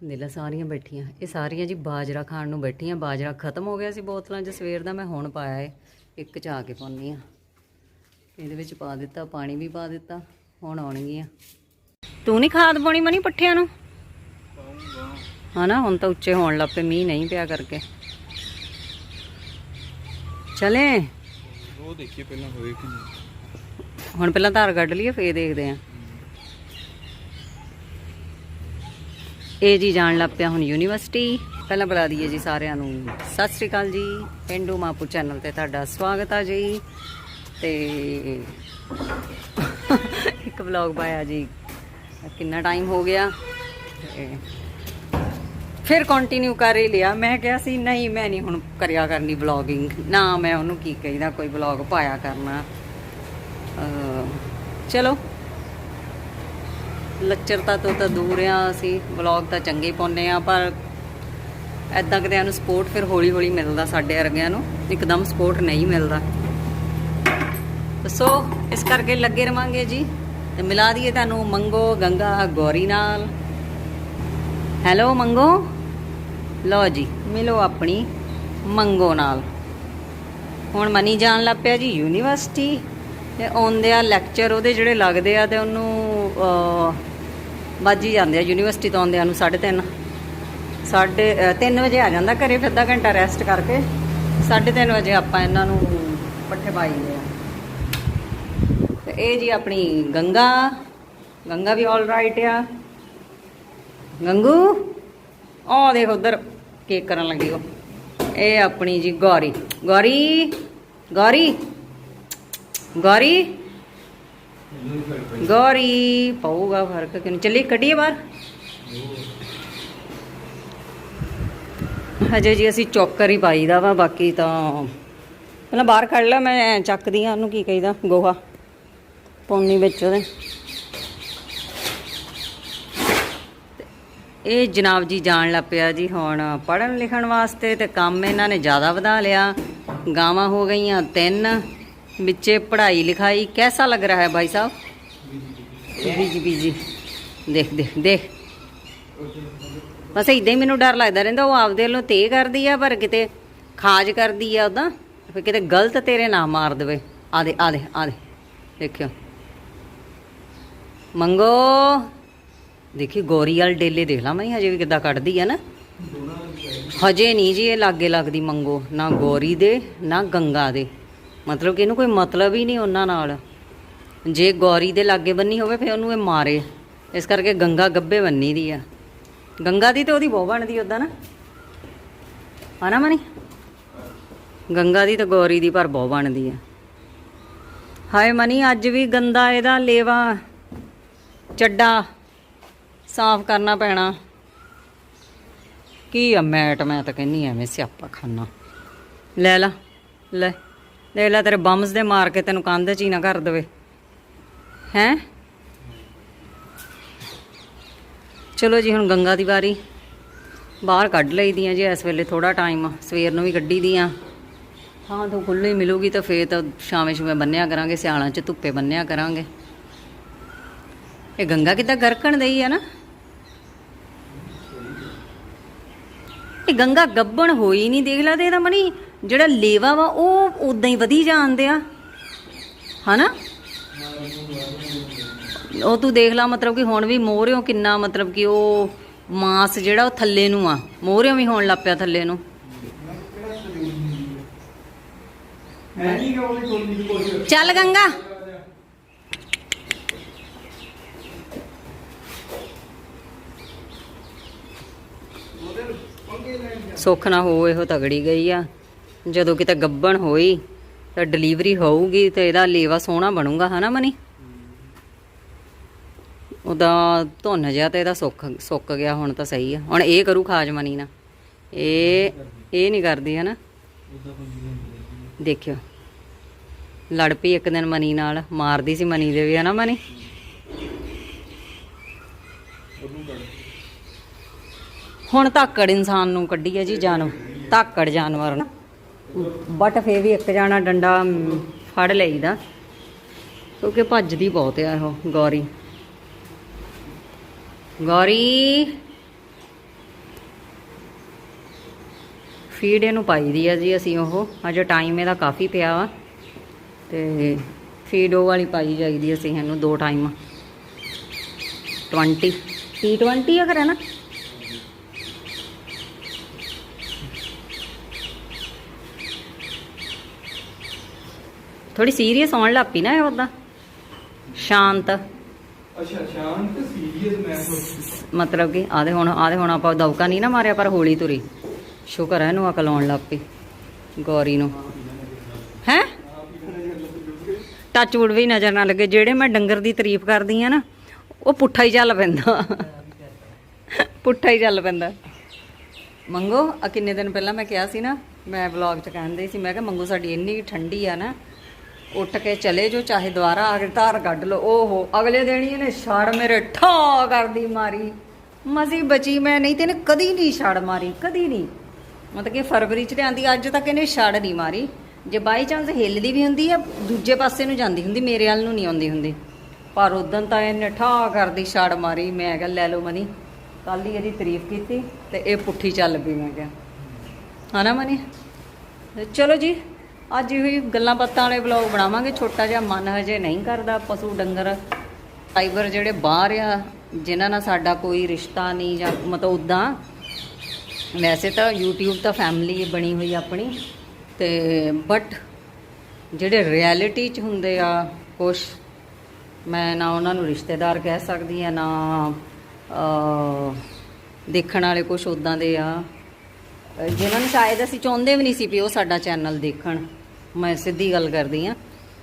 ਨੀਲਾ ਸਾਰੀਆਂ ਬੈਠੀਆਂ। ਇਹ ਸਾਰੀਆਂ ਜੀ ਬਾਜਰਾ ਖਾਣ ਨੂੰ ਬੈਠੀਆਂ। ਬਾਜਰਾ ਖਤਮ ਹੋ ਗਿਆ ਸੀ ਬੋਤਲਾਂ 'ਚ ਸਵੇਰ ਦਾ ਮੈਂ ਹੁਣ ਪਾਇਆ ਏ। ਇੱਕ ਚ ਆ ਕੇ ਪਾਉਂਦੀ ਆ ਇਹਦੇ ਵਿੱਚ ਪਾ ਦਿੱਤਾ ਪਾਣੀ ਵੀ ਪਾ ਦਿੱਤਾ ਹੁਣ ਆਉਣਗੀਆਂ। ਤੂੰ ਨਹੀਂ ਖਾਦ ਪਾਉਣੀ ਮਣੀ ਪੱਠਿਆਂ ਨੂੰ? ਹਨਾ ਹੁਣ ਤਾਂ ਉੱਚੇ ਹੋਣ ਲੱਗ ਪਏ ਮੀਂਹ ਨਹੀਂ ਪਿਆ ਕਰਕੇ। ਚਲੇ? ਉਹ ਦੇਖੀਏ ਪਹਿਲਾਂ ਹੋਏ ਕਿ ਨਹੀਂ। ਹੁਣ ਪਹਿਲਾਂ ਧਾਰ ਕੱਢ ਲਈਏ ਫੇਰ ਦੇਖਦੇ ਆਂ ਇਹ ਜੀ ਜਾਣ ਲੱਗ ਪਿਆ ਹੁਣ ਯੂਨੀਵਰਸਿਟੀ। ਪਹਿਲਾਂ ਬੁਲਾ ਦਈਏ ਜੀ ਸਾਰਿਆਂ ਨੂੰ। ਸਤਿ ਸ੍ਰੀ ਅਕਾਲ ਜੀ। ਪਿੰਡੂ ਮਾਪੂ ਚੈਨਲ ਤੇ ਤੁਹਾਡਾ ਸਵਾਗਤ ਆ ਜੀ। ਤੇ ਇੱਕ ਵਲੌਗ ਪਾਇਆ ਜੀ। ਕਿੰਨਾ ਟਾਈਮ ਹੋ ਗਿਆ। ਤੇ ਫਿਰ ਕੰਟੀਨਿਊ ਕਰ ਹੀ ਲਿਆ। ਮੈਂ ਕਿਹਾ ਸੀ, ਨਹੀਂ, ਮੈਂ ਨਹੀਂ ਹੁਣ ਕਰਿਆ ਕਰਨੀ ਵਲੌਗਿੰਗ ਨਾ ਮੈਂ ਉਹਨੂੰ ਕੀ ਕਹੀਦਾ, ਕੋਈ ਵਲੌਗ ਪਾਇਆ ਕਰਨਾ। ਚਲੋ। ਲੱਚਰਤਾ ਤੋਂ ਤਾਂ ਦੂਰ ਆ ਅਸੀਂ ਵਲੌਗ ਤਾਂ ਚੰਗੇ ਹੀ ਪਾਉਂਦੇ ਆ ਪਰ ਐਦਾਂ ਕਿਤੇ ਨੂੰ ਸਪੋਰਟ ਫਿਰ ਹੌਲੀ ਹੌਲੀ ਮਿਲਦਾ ਸਾਡੇ ਵਰਗਿਆਂ ਨੂੰ, ਇੱਕਦਮ ਸਪੋਰਟ ਨਹੀਂ ਮਿਲਦਾ। ਤਾਂ ਸੋ ਇਸ ਕਰਕੇ ਲੱਗੇ ਰਵਾਂਗੇ ਜੀ, ਤੇ ਮਿਲਾ ਦਈਏ ਤੁਹਾਨੂੰ ਮੰਗੋ ਗੰਗਾ ਗੌਰੀ ਨਾਲ। ਹੈਲੋ ਮੰਗੋ? ਲਓ ਜੀ, ਮਿਲੋ ਆਪਣੀ ਮੰਗੋ ਨਾਲ। ਹੁਣ ਮਨੀ ਜਾਣ ਲੱਗ ਪਿਆ ਜੀ ਯੂਨੀਵਰਸਿਟੀ ਤੇ ਆਉਂਦੇ ਆ ਲੈਕਚਰ ਉਹਦੇ ਜਿਹੜੇ ਲੱਗਦੇ ਆ ਤੇ ਉਹਨੂੰ ਵੱਜ ਹੀ ਜਾਂਦੇ ਆ, ਯੂਨੀਵਰਸਿਟੀ ਤੋਂ ਆਉਂਦਿਆਂ ਆ ਨੂੰ 3:30 ਸਾਢੇ 3 ਵਜੇ ਆ ਜਾਂਦਾ ਘਰੇ, ਫਿਰ ਅੱਧਾ ਘੰਟਾ ਰੈਸਟ ਕਰਕੇ 3:30 ਵਜੇ ਆਪਾਂ ਇਹਨਾਂ ਨੂੰ ਪੱਠੇ ਪਾਈਦੇ ਆ। ਤੇ ਇਹ ਜੀ ਆਪਣੀ ਗੰਗਾ ਗੰਗਾ ਵੀ ਆਲ ਰਾਈਟ ਆ। ਗੰਗੂ ਉਹ ਦੇਖ ਉਧਰ ਕੇਕ ਕਰਨ ਲੱਗੀ ਉਹ। ਇਹ ਆਪਣੀ ਜੀ ਗੌਰੀ। ਗੌਰੀ ਗੌਰੀ ਗੌਰੀ ਗੌਰੀ, ਪਊਗਾ ਫ਼ਰਕ ਕਿਉਂ ਚੱਲੀ ਕੱਢੀਏ ਬਾਹਰ? ਹਜੇ ਜੀ ਅਸੀਂ ਚੌਕਰ ਹੀ ਪਾਈਦਾ ਵਾ, ਬਾਕੀ ਤਾਂ ਪਹਿਲਾਂ ਬਾਹਰ ਕੱਢ ਲਿਆ ਮੈਂ ਚੱਕਦੀ ਆ, ਉਹਨੂੰ ਕੀ ਕਹੀਦਾ? ਗੋਹਾ ਪੌਣੀ ਵਿੱਚ ਉਹਦੇ। ਇਹ ਜਨਾਬ ਜੀ ਜਾਣ ਲੱਗ ਪਿਆ ਜੀ ਹੁਣ ਪੜਨ ਲਿਖਣ ਵਾਸਤੇ ਤੇ ਕੰਮ ਇਹਨਾਂ ਨੇ ਜ਼ਿਆਦਾ ਵਧਾ ਲਿਆ। ਗਾਵਾਂ ਹੋ ਗਈਆਂ ਤਿੰਨ। ਵਿੱਚੇ ਪੜ੍ਹਾਈ ਲਿਖਾਈ ਕੈਸਾ ਲੱਗ ਰਿਹਾ ਹੈ ਭਾਈ ਸਾਹਿਬ? ਬੀਜੀ ਬੀਜੀ। ਦੇਖ ਦੇਖ ਦੇਖ। ਬਸ ਇਦਾਂ ਹੀ ਮੈਨੂੰ ਡਰ ਲੱਗਦਾ ਰਹਿੰਦਾ, ਉਹ ਆਪਦੇ ਵੱਲੋਂ ਤੇ ਕਰਦੀ ਆ, ਪਰ ਕਿਤੇ ਖਾਜ ਕਰਦੀ ਆ ਉਹਦਾ, ਫਿਰ ਕਿਤੇ ਗਲਤ ਤੇਰੇ ਨਾ ਮਾਰ ਦੇਵੇ। ਆ ਦੇ ਆ ਦੇ ਆ ਦੇ। ਦੇਖਿਓ। ਮੰਗੋ। ਦੇਖੀ, ਗੋਰੀ ਵਾਲ ਡੇਲੇ ਦੇਖ ਲਾ ਮੈਂ, ਹਜੇ ਵੀ ਕਿੱਦਾਂ ਕੱਢਦੀ ਆ ਨਾ। ਹਜੇ ਨਹੀਂ ਜੀ, ਇਹ ਲਾਗੇ ਲੱਗਦੀ ਮੰਗੋ, ਨਾ ਗੋਰੀ ਦੇ, ਨਾ ਗੰਗਾ ਦੇ। ਮਤਲਬ ਕਿ ਇਹਨੂੰ ਕੋਈ ਮਤਲਬ ਹੀ ਨਹੀਂ ਉਹਨਾਂ ਨਾਲ। ਜੇ ਗੌਰੀ ਦੇ ਲਾਗੇ ਬੰਨੀ ਹੋਵੇ, ਫਿਰ ਉਹਨੂੰ ਇਹ ਮਾਰੇ। ਇਸ ਕਰਕੇ ਗੰਗਾ ਗੱਬੇ ਬੰਨੀ ਦੀ ਆ। ਗੰਗਾ ਦੀ ਤੇ ਉਹਦੀ ਬਹੁ ਬਣਦੀ ਉਦਾਂ ਨਾ। ਹਨਾ ਮਨੀ? ਗੰਗਾ ਦੀ ਤੇ ਗੌਰੀ ਦੀ ਪਰ ਬਹੁ ਬਣਦੀ ਆ। ਹਾਏ ਮਨੀ, ਅੱਜ ਵੀ ਗੰਦਾ ਇਹਦਾ ਲੇਵਾ। ਚੱਡਾ ਸਾਫ਼ ਕਰਨਾ ਪੈਣਾ। ਕੀ ਆ, ਮੈਟ ਮੈਂ ਤਾਂ ਕਹਿੰਨੀ ਐਵੇਂ ਸਿਆਪਾ ਖਾਨਾ। ਲੈ ਲਾ, ਲੈ। ਲੈ ਲੈ ਤੇਰੇ ਬੰਮਸ ਦੇ ਮਾਰ ਕੇ ਤੈਨੂੰ ਕੰਧ 'ਚ ਹੀ ਨਾ ਕਰ ਦੇਵੇ। ਹੈ? ਚਲੋ ਜੀ, ਹੁਣ ਗੰਗਾ ਦੀ ਵਾਰੀ। ਬਾਹਰ ਕੱਢ ਲਈਦੀਆਂ ਜੀ, ਇਸ ਵੇਲੇ ਥੋੜਾ ਟਾਈਮ ਸਵੇਰ ਨੂੰ ਵੀ ਕੱਢੀ ਦੀਆਂ। ਹਾਂ, ਤਾਂ ਖੁੱਲੀ ਮਿਲੂਗੀ ਤਾਂ ਫੇਰ ਤਾਂ ਸ਼ਾਮੇ ਸ਼ੂਮੇ ਬੰਨਿਆ ਕਰਾਂਗੇ, ਸਿਆਲਾਂ 'ਚ ਧੁੱਪੇ ਬੰਨਿਆ ਕਰਾਂਗੇ। ਇਹ ਗੰਗਾ ਕਿੱਦਾਂ ਗਰਕਣ ਦਈ ਆ ਨਾ? ਇਹ ਗੰਗਾ ਗੱਬਣ ਹੋਈ ਨਹੀਂ, ਦੇਖ ਲਾ ਤੇ ਇਹਦਾ ਮਣੀ ਜਿਹੜਾ ਲੇਵਾ ਵਾ, ਉਹ ਉਦਾਂ ਹੀ ਵਧੀ ਜਾਂਦੇ ਆ। ਹਨਾ? ਉਹ ਤੂੰ ਦੇਖ ਲਾ, ਮਤਲਬ ਕਿ ਹੁਣ ਵੀ ਮੋਹਰਿਓ ਕਿੰਨਾ ਮਤਲਬ ਕਿ ਉਹ ਮਾਸ ਜਿਹੜਾ ਉਹ ਥੱਲੇ ਨੂੰ ਆ। ਮੋਹਰਿਓ ਵੀ ਹੋਣ ਲੱਗ ਪਿਆ ਥੱਲੇ ਨੂੰ। ਚੱਲ ਗੰਗਾ। ਸੁੱਖ ਨਾ ਹੋ, ਇਹੋ ਤਗੜੀ ਗਈ ਆ। ਜਦੋਂ ਕਿਤੇ ਗੱਬਣ ਹੋਈ ਤਾਂ ਡਿਲੀਵਰੀ ਹੋਊਗੀ ਤੇ ਇਹਦਾ ਲੇਵਾ ਸੋਹਣਾ ਬਣੂਗਾ, ਹਨਾ ਮਨੀ? ਉਹਦਾ ਧੁੰਨ ਜਿਹਾ ਤੇ ਇਹਦਾ ਸੁੱਕ ਸੁੱਕ ਗਿਆ, ਹੁਣ ਤਾਂ ਸਹੀ ਆ। ਹੁਣ ਇਹ ਕਰੂ ਖਾਜ ਮਨੀ ਨਾ ਇਹ ਇਹ ਨਹੀਂ ਕਰਦੀ, ਹਨਾ? ਦੇਖਿਓ। ਲੜ ਪਈ ਇੱਕ ਦਿਨ ਮਨੀ ਨਾਲ, ਮਾਰਦੀ ਸੀ ਮਨੀ ਦੇ ਵੀ, ਹਨਾ ਮਨੀ? ਹੁਣ ਧਾਕੜ ਇਨਸਾਨ ਨੂੰ ਕੱਢੀ ਹੈ ਜੀ ਜਾਨੋ ਧਾਕੜ ਜਾਨਵਰ ਨੂੰ। ਬਟ ਫੇਰ ਵੀ ਇੱਕ ਜਾਣਾ ਡੰਡਾ ਫੜ ਲਈਦਾ। ਕਿਉਂਕਿ ਭੱਜਦੀ ਬਹੁਤ ਆ ਉਹ ਗੌਰੀ। ਗੌਰੀ। ਫੀਡ ਇਹਨੂੰ ਪਾਈ ਦੀ ਆ ਜੀ ਅਸੀਂ ਉਹ। ਅਜੇ ਟਾਈਮ ਇਹਦਾ ਕਾਫੀ ਪਿਆ ਵਾ। ਤੇ ਫੀਡ ਉਹ ਵਾਲੀ ਪਾਈ ਜਾਈਦੀ ਅਸੀਂ ਇਹਨੂੰ ਦੋ ਟਾਈਮ 20 T20 ਅਗਰ ਹੈ ਨਾ? ਥੋੜੀ ਸੀਰੀਅਸ ਆਉਣ ਲੱਗ ਪਈ ਨਾ ਇਹ ਉਹਦਾ ਸ਼ਾਂਤ। ਅੱਛਾ ਸ਼ਾਂਤ ਸੀਰੀਅਸ ਮੈਂ ਮਤਲਬ ਕਿ ਆਦੇ ਹੁਣ ਆਦੇ ਹੁਣ ਆਪਾਂ ਦਵਕਾ ਨਹੀਂ ਨਾ ਮਾਰਿਆ ਪਰ ਹੌਲੀ ਤੁਰੀ। ਸ਼ੁਕਰ ਹੈ ਇਹਨੂੰ ਅਕਲ ਆਉਣ ਲੱਗ ਪਈ ਗੌਰੀ ਨੂੰ। ਹੈ? ਟੱਚ ਵੁੱਡ ਵੀ ਨਜ਼ਰ ਨਾ ਲੱਗੇ ਜਿਹੜੇ ਮੈਂ ਡੰਗਰ ਦੀ ਤਾਰੀਫ ਕਰਦੀ ਆ ਨਾ ਉਹ ਪੁੱਠਾ ਹੀ ਚੱਲ ਪੈਂਦਾ। ਪੁੱਠਾ ਹੀ ਚੱਲ ਪੈਂਦਾ। ਮੰਗੋ ਆ ਕਿੰਨੇ ਦਿਨ ਪਹਿਲਾਂ ਮੈਂ ਕਿਹਾ ਸੀ ਨਾ ਮੈਂ ਵਲੌਗ 'ਚ ਕਹਿੰਦੇ ਸੀ ਮੈਂ ਕਿਹਾ ਮੰਗੋ ਸਾਡੀ ਇੰਨੀ ਠੰਡੀ ਆ ਨਾ ਉੱਠ ਕੇ ਚਲੇ ਜੋ ਚਾਹੇ ਦੁਬਾਰਾ ਆ ਕੇ ਧਾਰ ਕੱਢ ਲਓ। ਓਹੋ, ਅਗਲੇ ਦਿਨ ਹੀ ਇਹਨੇ ਛੜ ਮੇਰੇ ਠਾ ਕਰਦੀ ਮਾਰੀ। ਮਜ਼ੀ ਬਚੀ ਮੈਂ, ਨਹੀਂ ਤੇ ਇਹਨੇ ਕਦੀ ਨਹੀਂ ਛੜ ਮਾਰੀ, ਕਦੀ ਨਹੀਂ। ਮਤਲਬ ਕਿ ਫਰਵਰੀ ਚ ਤੇ ਆਂਦੀ, ਅੱਜ ਤੱਕ ਇਹਨੇ ਛੜ ਨਹੀਂ ਮਾਰੀ। ਜੇ ਬਾਈ ਚਾਂਸ ਹਿੱਲਦੀ ਵੀ ਹੁੰਦੀ ਆ, ਦੂਜੇ ਪਾਸੇ ਨੂੰ ਜਾਂਦੀ ਹੁੰਦੀ, ਮੇਰੇ ਵੱਲ ਨੂੰ ਨਹੀਂ ਆਉਂਦੀ ਹੁੰਦੀ। ਪਰ ਉਦੋਂ ਤਾਂ ਇਹਨੇ ਠਾ ਕਰਦੀ ਛੜ ਮਾਰੀ। ਮੈਂ ਕਿਹਾ, ਲੈ ਲਓ ਮਨੀ ਕੱਲ ਹੀ ਇਹਦੀ ਤਾਰੀਫ ਕੀਤੀ ਤੇ ਇਹ ਪੁੱਠੀ ਚੱਲ ਪਈ, ਮੈਂ ਕਿਹਾ। ਹਨਾ ਮਨੀ? ਚਲੋ ਜੀ। ਅੱਜ ਵੀ ਗੱਲਾਂ ਬਾਤਾਂ ਵਾਲੇ ਵਲੌਗ ਬਣਾਵਾਂਗੇ। ਛੋਟਾ ਜਿਹਾ ਮਨ ਹਜੇ ਨਹੀਂ ਕਰਦਾ ਪਸ਼ੂ ਡੰਗਰ। ਫਾਈਬਰ ਜਿਹੜੇ ਬਾਹਰ ਆ, ਜਿਨ੍ਹਾਂ ਨਾਲ ਸਾਡਾ ਕੋਈ ਰਿਸ਼ਤਾ ਨਹੀਂ ਜਾਂ ਮਤਲਬ ਉਦਾਂ। ਵੈਸੇ ਤਾਂ YouTube ਤਾਂ ਫੈਮਿਲੀ ਬਣੀ ਹੋਈ ਆਪਣੀ। ਤੇ ਬਟ ਜਿਹੜੇ ਰਿਐਲਿਟੀ ਚ ਹੁੰਦੇ ਆ, ਕੁਛ ਮੈਂ ਨਾ ਉਹਨਾਂ ਨੂੰ ਰਿਸ਼ਤੇਦਾਰ ਕਹਿ ਸਕਦੀ ਆ, ਨਾ ਦੇਖਣ ਵਾਲੇ ਕੁਛ ਉਦਾਂ ਦੇ ਆ। ਜਿਨ੍ਹਾਂ ਨੂੰ ਸ਼ਾਇਦ ਅਸੀਂ ਚਾਹੁੰਦੇ ਵੀ ਨਹੀਂ ਸੀ ਵੀ ਉਹ ਸਾਡਾ ਚੈਨਲ ਦੇਖਣ, ਮੈਂ ਸਿੱਧੀ ਗੱਲ ਕਰਦੀ ਆ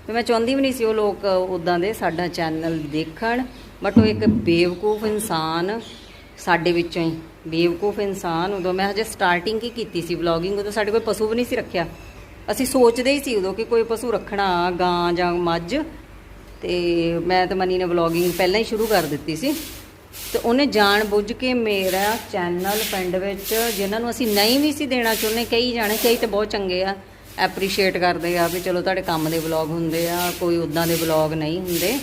ਵੀ ਮੈਂ ਚਾਹੁੰਦੀ ਵੀ ਨਹੀਂ ਸੀ ਉਹ ਲੋਕ ਉਦਾਂ ਦੇ ਸਾਡਾ ਚੈਨਲ ਦੇਖਣ ਬਟ ਉਹ ਇੱਕ ਬੇਵਕੂਫ ਇਨਸਾਨ ਸਾਡੇ ਵਿੱਚੋਂ ਹੀ, ਬੇਵਕੂਫ ਇਨਸਾਨ ਉਦੋਂ ਮੈਂ ਹਜੇ ਸਟਾਰਟਿੰਗ ਹੀ ਕੀਤੀ ਸੀ ਵਲੌਗਿੰਗ ਉਦੋਂ ਸਾਡੇ ਕੋਈ ਪਸ਼ੂ ਵੀ ਨਹੀਂ ਸੀ ਰੱਖਿਆ। ਅਸੀਂ ਸੋਚਦੇ ਹੀ ਸੀ ਉਦੋਂ ਕਿ ਕੋਈ ਪਸ਼ੂ ਰੱਖਣਾ ਗਾਂ ਜਾਂ ਮੱਝ, ਤੇ ਮੈਂ ਤੇ ਮਨੀ ਨੇ ਵਲੌਗਿੰਗ ਪਹਿਲਾਂ ਹੀ ਸ਼ੁਰੂ ਕਰ ਦਿੱਤੀ ਸੀ। ਤੇ ਉਹਨੇ ਜਾਣ ਬੁੱਝ ਕੇ ਮੇਰਾ ਚੈਨਲ ਪਿੰਡ ਵਿੱਚ, ਜਿਨ੍ਹਾਂ ਨੂੰ ਅਸੀਂ ਨਹੀਂ ਵੀ ਸੀ ਦੇਣਾ ਚਾਹੁੰਦੇ ਕਈ ਜਾਣੇ ਕਈ ਤੇ ਬਹੁਤ ਚੰਗੇ ਆ। ਐਪਰੀਸ਼ੀਏਟ ਕਰਦੇ ਆ ਵੀ ਚਲੋ ਤੁਹਾਡੇ ਕੰਮ ਦੇ ਵਲੌਗ ਹੁੰਦੇ ਆ, ਕੋਈ ਉਦਾਂ ਦੇ ਵਲੌਗ ਨਹੀਂ ਹੁੰਦੇ।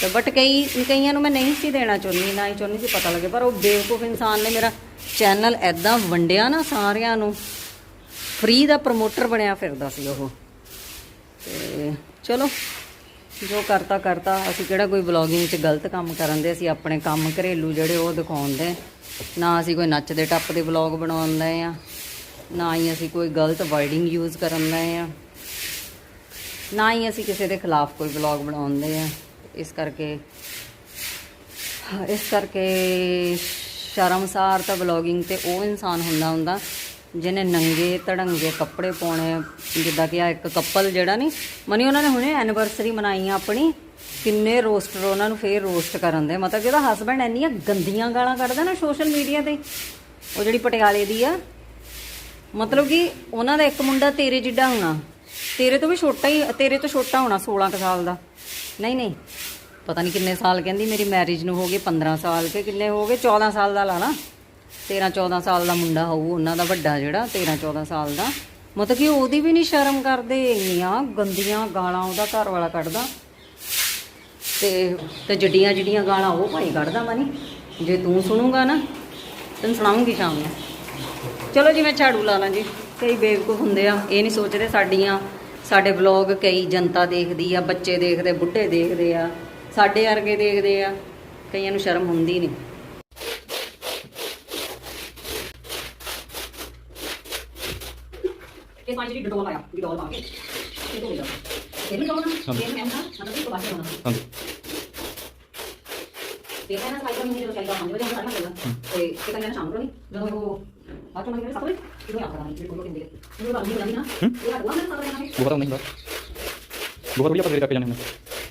ਤੇ ਬਟ ਕਈ, ਕਈਆਂ ਨੂੰ ਮੈਂ ਨਹੀਂ ਸੀ ਦੇਣਾ ਚਾਹੁੰਦੀ, ਨਾ ਹੀ ਚਾਹੁੰਦੀ ਸੀ ਪਤਾ ਲੱਗੇ, ਪਰ ਉਹ ਬੇਵਕੂਫ ਇਨਸਾਨ ਨੇ ਮੇਰਾ ਚੈਨਲ ਐਦਾਂ ਵੰਡਿਆ ਨਾ ਸਾਰਿਆਂ ਨੂੰ। ਫ੍ਰੀ ਦਾ ਪ੍ਰਮੋਟਰ ਬਣਿਆ ਫਿਰਦਾ ਸੀ ਉਹ। ਤੇ ਚਲੋ ਜੋ ਕਰਤਾ ਕਰਤਾ। ਅਸੀਂ ਕਿਹੜਾ ਕੋਈ ਵਲੌਗਿੰਗ 'ਚ ਗਲਤ ਕੰਮ ਕਰਨ ਦੇ? ਅਸੀਂ ਆਪਣੇ ਕੰਮ ਘਰੇਲੂ ਜਿਹੜੇ ਉਹ ਦਿਖਾਉਂਦੇ ਨਾ ਅਸੀਂ ਕੋਈ ਨੱਚਦੇ ਟੱਪਦੇ ਵਲੌਗ ਬਣਾਉਂਦੇ ਆ। ਨਾ ਹੀ ਅਸੀਂ ਕੋਈ ਗਲਤ ਵਰਡਿੰਗ ਯੂਜ਼ ਕਰਨ ਦੇ ਆ। ਨਾ ਹੀ ਅਸੀਂ ਕਿਸੇ ਦੇ ਖਿਲਾਫ ਕੋਈ ਵਲੌਗ ਬਣਾਉਂਦੇ ਆ। ਇਸ ਕਰਕੇ ਇਸ ਕਰਕੇ ਸ਼ਰਮਸਾਰ ਤਾਂ ਵਲੌਗਿੰਗ ਤੇ ਉਹ ਇਨਸਾਨ ਹੁੰਦਾ ਹੁੰਦਾ। ਜਿਹਨੇ ਨੰਗੇ, ਧੜੰਗੇ ਕੱਪੜੇ ਪਾਉਣੇ, ਜਿੱਦਾਂ ਕਿ ਆ ਇੱਕ ਕਪਲ ਜਿਹੜਾ ਨਹੀਂ ਮਨੀ ਉਹਨਾਂ ਨੇ ਹੁਣੇ ਐਨੀਵਰਸਰੀ ਮਨਾਈ ਆ ਆਪਣੀ, ਕਿੰਨੇ ਰੋਸਟਰ ਉਹਨਾਂ ਨੂੰ ਫੇਰ ਰੋਸਟ ਕਰਨ ਦੇ, ਮਤਲਬ ਕਿ ਉਹਦਾ ਹਸਬੰਡ ਇੰਨੀਆਂ ਗੰਦੀਆਂ ਗਾਲਾਂ ਕੱਢਦਾ ਨਾ ਸੋਸ਼ਲ ਮੀਡੀਆ ਤੇ, ਉਹ ਜਿਹੜੀ ਪਟਿਆਲੇ ਦੀ ਆ, ਮਤਲਬ ਕਿ ਉਹਨਾਂ ਦਾ ਇੱਕ ਮੁੰਡਾ ਤੇਰੇ ਜਿੱਡਾ ਹੋਣਾ, ਤੇਰੇ ਤੋਂ ਵੀ ਛੋਟਾ ਹੀ, ਤੇਰੇ ਤੋਂ ਛੋਟਾ ਹੋਣਾ 16 ਕੁ ਸਾਲ ਦਾ, ਨਹੀਂ ਨਹੀਂ, ਪਤਾ ਨਹੀਂ ਕਿੰਨੇ ਸਾਲ ਕਹਿੰਦੀ ਮੇਰੀ ਮੈਰਿਜ ਨੂੰ ਹੋ ਗਏ 15 ਸਾਲ ਕੇ ਕਿੰਨੇ ਹੋ ਗਏ 14 ਸਾਲ ਦਾ ਲਾ ਲਾ। 13 14 ਸਾਲ ਦਾ ਮੁੰਡਾ ਹੋਊ, ਉਹਨਾਂ ਦਾ ਵੱਡਾ ਜਿਹੜਾ 13 14 ਸਾਲ ਦਾ। ਮਤਲਬ ਕਿ ਉਹਦੀ ਵੀ ਨਹੀਂ ਸ਼ਰਮ ਕਰਦੇ, ਇੰਨੀਆਂ ਗੰਦੀਆਂ ਗਾਲਾਂ ਉਹਦਾ ਘਰ ਵਾਲਾ ਕੱਢਦਾ। ਤੇ ਤੇ ਜੱਡੀਆਂ ਜੱਡੀਆਂ ਗਾਲਾਂ ਉਹ ਭਾਈ ਕੱਢਦਾ ਮਨੀ। ਜੇ ਤੂੰ ਸੁਣੂਗਾ ਨਾ, ਤੈਨੂੰ ਸੁਣਾਉਂਗੀ ਸ਼ਾਮ ਨੂੰ। ਚਲੋ ਜੀ, ਮੈਂ ਝਾੜੂ ਲਾ ਲਾਂ ਜੀ। ਕਈ ਬੇਵਕੂਫ ਹੁੰਦੇ ਆ, ਇਹ ਨਹੀਂ ਸੋਚਦੇ ਸਾਡੀਆਂ, ਸਾਡੇ ਵਲੌਗ ਕਈ ਜਨਤਾ ਦੇਖਦੀ ਆ, ਬੱਚੇ ਦੇਖਦੇ, ਬੁੱਢੇ ਦੇਖਦੇ ਆ, ਸਾਡੇ ਵਰਗੇ ਦੇਖਦੇ ਆ। ਕਈਆਂ ਨੂੰ ਸ਼ਰਮ ਹੁੰਦੀ ਨਹੀਂ ਮਾਂ ਜਿਹੜੀ ਡਟੋਲ ਆਇਆ ਡਟੋਲ ਪਾ ਕੇ ਇਹ ਤੋਂ ਲਿਆ ਇਹ ਨਹੀਂ ਕਰਨਾ ਇਹ ਮੈਂ ਨਾ ਮਤਲਬ ਕਿ ਬਾਹਰ ਹੋਣਾ ਹਾਂਜੀ ਤੇ ਇਹਨਾਂ ਦਾ ਸਾਈਕਲ ਨਹੀਂ ਜਦੋਂ ਚੱਲਦਾ ਹਾਂ ਜਦੋਂ ਸਾਡਾ ਚੱਲਦਾ ਤੇ ਇਹ ਕਹਿੰਦਾ ਸ਼ਾਮ ਨੂੰ ਜਦੋਂ ਉਹ ਬਾਅਦ ਮੈਂ ਸਭ ਇਹ ਆਖਦਾ ਨਹੀਂ ਕੋਈ ਕਹਿੰਦੇ ਇਹ ਨਹੀਂ ਲੱਗਦੀ ਨਾ ਇਹ ਹੱਥ ਵਾਂ ਸਭ ਦੇਣਾ ਗੁਬਰ ਨਹੀਂ ਹੁੰਦਾ ਗੁਬਰ ਵੀ ਆਪਾਂ ਫੇਰ ਕੱਪ ਜਾਣੇ ਹੁੰਦੇ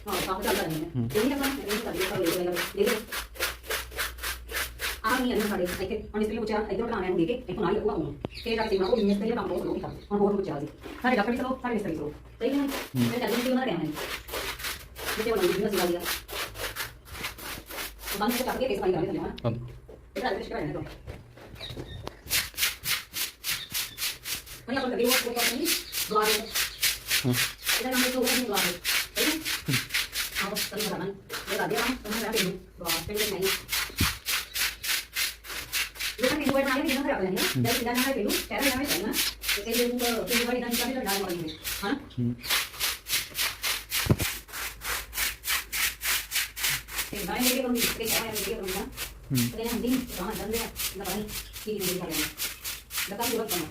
ਹਾਂ ਸਾਫ਼ ਚੱਲਦਾ ਨਹੀਂ ਹੈ ਇਹ ਨਹੀਂ ਕਰਨਾ ਇਹ ਨਹੀਂ ਕਰਦੀ ਤਾਂ ਲੈ ਲੈ ਆ ਨਹੀਂ ਅੰਦਰ ਸਾਡੇ ਇੱਥੇ ਹੁਣ ਇਸ ਲਈ ਪੁੱਛਿਆ ਇੱਧਰ ਬਣਾਉਣਾ ਨੂੰ ਦੇ ਕੇ ਇੱਥੋਂ ਨਾਲ ਲੱਗੂਗਾ ਉਹ ਤੇ ਜਾ ਕੇ ਉਹ ਮਿਸਤਰੀ ਦਾ ਕੰਮ ਬਹੁਤ ਲੋਕੀ ਹੁਣ ਹੋਰ ਪੁੱਛਿਆ ਸੀ ਸਾਡੇ ਡਾਕਟਰ ਵੀ ਚਲੋ ਸਾਡੇ ਮਿਸਤਰੀ ਚਲੋ ਸਹੀ ਹੈ ਮੈਂ ਚੱਲ ਜੀ ਉਹਨਾਂ ਦਾ ਟਾਈਮ ਹੈ ਜਿੱਤੇ ਉਹਨਾਂ ਨੂੰ ਬਿਜ਼ਨਸ ਵਾਲੀ ਆ ਬੰਦ ਕਰਕੇ ਕੇਸ ਫਾਈਲ ਕਰ ਦਿੰਦੇ ਹਾਂ ਹਾਂਜੀ ਇਹਦਾ ਰਿਸਕ ਹੈ ਨਾ ਮੈਂ ਆਪਣਾ ਵੀਡੀਓ ਕੋਲ ਕਰਨੀ ਦੁਆਰੇ ਚਾਬੀ ਡਾਲ ਮਾਰਨਗੇ ਹਾਂ ਹੂੰ ਤੇ ਮੈਂ ਇਹ ਕਰੂੰਗੀ ਤੇ ਕਹਿ ਰਿਹਾ ਇਹ ਕਰੂੰਗਾ ਹੂੰ ਤੇ ਹੰਦੀ ਕਹਾਂ ਜਾਂਦੇ ਆ ਨਾ ਭਾਈ ਕੀ ਨਹੀਂ ਕਰਨਾ ਲਗਾ ਦੂਰ ਕਰਨਾ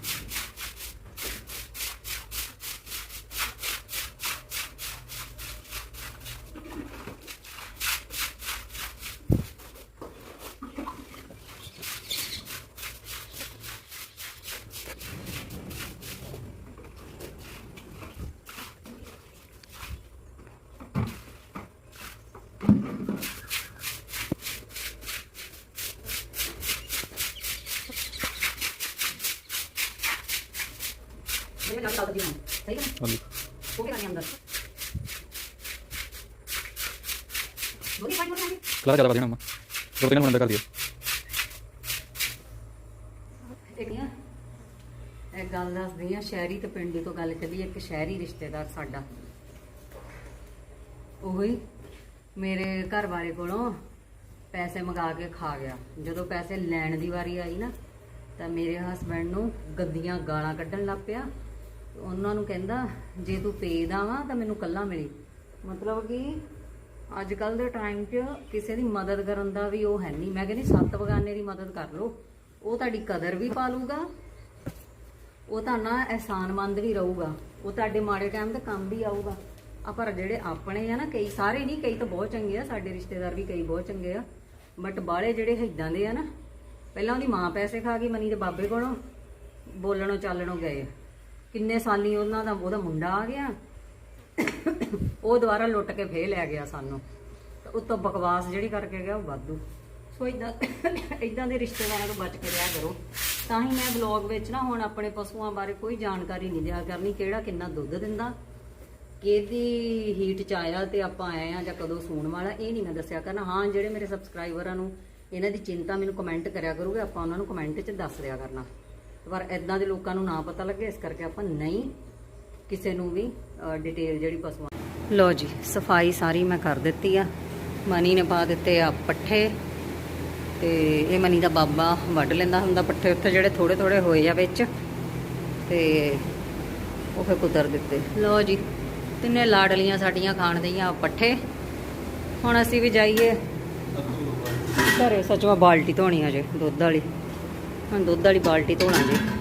ਜਿਵੇਂ ਹਾਂ ਸਹੀ ਹੈ ਹਾਂਜੀ ਉਹ ਵੀ ਅੰਦਰ ਜ਼ਿਆਦਾ ਵਧੀਆ ਨਾ ਦੋ ਤਿੰਨ ਨੂੰ ਅੰਦਰ ਕਰ ਦਿਓ ਇੱਕ ਨਾ ਇਹ ਗੱਲ ਦੱਸਦੀ ਆ ਸ਼ਹਿਰੀ ਤੇ ਪਿੰਡੀ ਤੋਂ ਗੱਲ ਚੱਲੀ ਇੱਕ ਸ਼ਹਿਰੀ ਰਿਸ਼ਤੇਦਾਰ ਸਾਡਾ ਉਹੀ ਮੇਰੇ ਘਰ ਵਾਲੇ ਕੋਲੋਂ ਪੈਸੇ ਮੰਗਾ ਕੇ ਖਾ ਗਿਆ ਜਦੋਂ ਪੈਸੇ ਲੈਣ ਦੀ ਵਾਰੀ ਆਈ ਨਾ ਤਾਂ ਮੇਰੇ ਹਸਬੰਡ ਨੂੰ ਗੰਦੀਆਂ ਗਾਲਾਂ ਕੱਢਣ ਲੱਗ ਪਿਆ ਉਹਨਾਂ ਨੂੰ ਕਹਿੰਦਾ, ਜੇ ਤੂੰ ਪੇਦਾ ਵਾ ਤਾਂ ਮੈਨੂੰ ਕੱਲਾ ਮਿਲੀ। ਮਤਲਬ ਕਿ ਅੱਜ ਕੱਲ ਦੇ ਟਾਈਮ 'ਚ ਕਿਸੇ ਦੀ ਮਦਦ ਕਰਨ ਦਾ ਵੀ ਉਹ ਹੈ ਨਹੀਂ। ਮੈਂ ਕਹਿੰਦੀ, ਸੱਤ ਬਗਾਨੇ ਦੀ ਮਦਦ ਕਰ ਲਓ। ਉਹ ਤੁਹਾਡੀ ਕਦਰ ਵੀ ਪਾ ਲੂਗਾ ਉਹ ਤਾਂ ਨਾ ਅਹਿਸਾਨਮੰਦ ਵੀ ਰਹੂਗਾ। ਉਹ ਤੁਹਾਡੇ ਮਾੜੇ ਟਾਈਮ ਤੇ ਕੰਮ ਵੀ ਆਊਗਾ। ਆ ਪਰ ਜਿਹੜੇ ਆਪਣੇ ਆ ਨਾ, ਕਈ ਸਾਰੇ ਨਹੀਂ, ਕਈ ਤਾਂ ਬਹੁਤ ਚੰਗੇ ਆ। ਸਾਡੇ ਰਿਸ਼ਤੇਦਾਰ ਵੀ ਕਈ ਬਹੁਤ ਚੰਗੇ ਆ। ਬਟ ਬਾਹਲੇ ਜਿਹੜੇ ਇਦਾਂ ਦੇ ਆ ਨਾ, ਪਹਿਲਾਂ ਉਹਦੀ ਮਾਂ ਪੈਸੇ ਖਾ ਗਈ, ਮਨੀ ਦੇ ਬਾਬੇ ਕੋਲੋਂ ਬੋਲਣੋਂ ਚਾਲਣੋਂ ਗਏ ਕਿੰਨੇ ਸਾਲੀ ਉਹਨਾਂ ਦਾ, ਉਹਦਾ ਮੁੰਡਾ ਆ ਗਿਆ। ਉਹ ਦੁਬਾਰਾ ਲੁੱਟ ਕੇ ਫੇਰ ਲੈ ਗਿਆ ਸਾਨੂੰ। ਤੇ ਉੱਤੋਂ ਬਕਵਾਸ ਜਿਹੜੀ ਕਰਕੇ ਗਿਆ ਉਹ ਵਾਧੂ। ਸੋ ਇਦਾਂ ਇਦਾਂ ਦੇ ਰਿਸ਼ਤੇਦਾਰਾਂ ਤੋਂ ਬਚ ਕੇ ਰਿਹਾ ਕਰੋ। ਤਾਂ ਹੀ ਮੈਂ ਵਲੌਗ ਵਿੱਚ ਨਾ ਹੁਣ ਆਪਣੇ ਪਸ਼ੂਆਂ ਬਾਰੇ ਕੋਈ ਜਾਣਕਾਰੀ ਨਹੀਂ ਦਿਆ ਕਰਨੀ, ਕਿਹੜਾ ਕਿੰਨਾ ਦੁੱਧ ਦਿੰਦਾ, ਕਿਹਦੀ ਹੀਟ ਚ ਆਇਆ ਤੇ ਆਪਾਂ ਆਏ ਆ ਜਾਂ ਕਦੋਂ ਸੂਣ ਵਾਲਾ, ਇਹ ਨਹੀਂ ਮੈਂ ਦੱਸਿਆ ਕਰਨਾ। ਹਾਂ, ਜਿਹੜੇ ਮੇਰੇ ਸਬਸਕ੍ਰਾਈਬਰਾਂ ਨੂੰ, ਇਹਨਾਂ ਦੀ ਚਿੰਤਾ ਮੈਨੂੰ ਕਮੈਂਟ ਕਰਿਆ ਕਰੋਗੇ, ਆਪਾਂ ਉਹਨਾਂ ਨੂੰ ਕਮੈਂਟ 'ਚ ਦੱਸ ਦਿਆ ਕਰਨਾ। ਪਰ ਇਦਾਂ ਦੇ ਲੋਕਾਂ ਨੂੰ ਨਾ ਪਤਾ ਲੱਗੇ, ਇਸ ਕਰਕੇ ਆਪਾਂ ਨਹੀਂ ਕਿਸੇ ਨੂੰ ਵੀ ਡਿਟੇਲ ਜਿਹੜੀ ਪਸ਼ੂਆਂ ਲੋ ਜੀ, ਸਫ਼ਾਈ ਸਾਰੀ ਮੈਂ ਕਰ ਦਿੱਤੀ ਆ। ਮਨੀ ਨੇ ਪਾ ਦਿੱਤੇ ਆ ਪੱਠੇ ਤੇ ਇਹ ਮਨੀ ਦਾ ਬਾਬਾ ਵੱਢ ਲੈਂਦਾ ਹੁੰਦਾ ਪੱਠੇ ਉੱਥੇ ਜਿਹੜੇ ਥੋੜੇ ਥੋੜੇ ਹੋਏ ਆ ਵਿੱਚ ਤੇ ਉਹ ਫੇ ਕੁਤਰ ਦਿੱਤੇ। ਲੋ ਜੀ, ਤਿੰਨੇ ਲਾਡਲੀਆਂ ਸਾਡੀਆਂ ਖਾਣ ਦਈਆਂ ਪੱਠੇ। ਹੁਣ ਅਸੀਂ ਵੀ ਜਾਈਏ। ਘਰੇ ਸੱਚਵਾ ਬਾਲਟੀ ਧੋਣੀ ਆ ਜੇ ਦੁੱਧ ਵਾਲੀ। ਹੁਣ ਦੁੱਧ ਵਾਲੀ ਬਾਲਟੀ ਧੋਣਾ ਜੇ।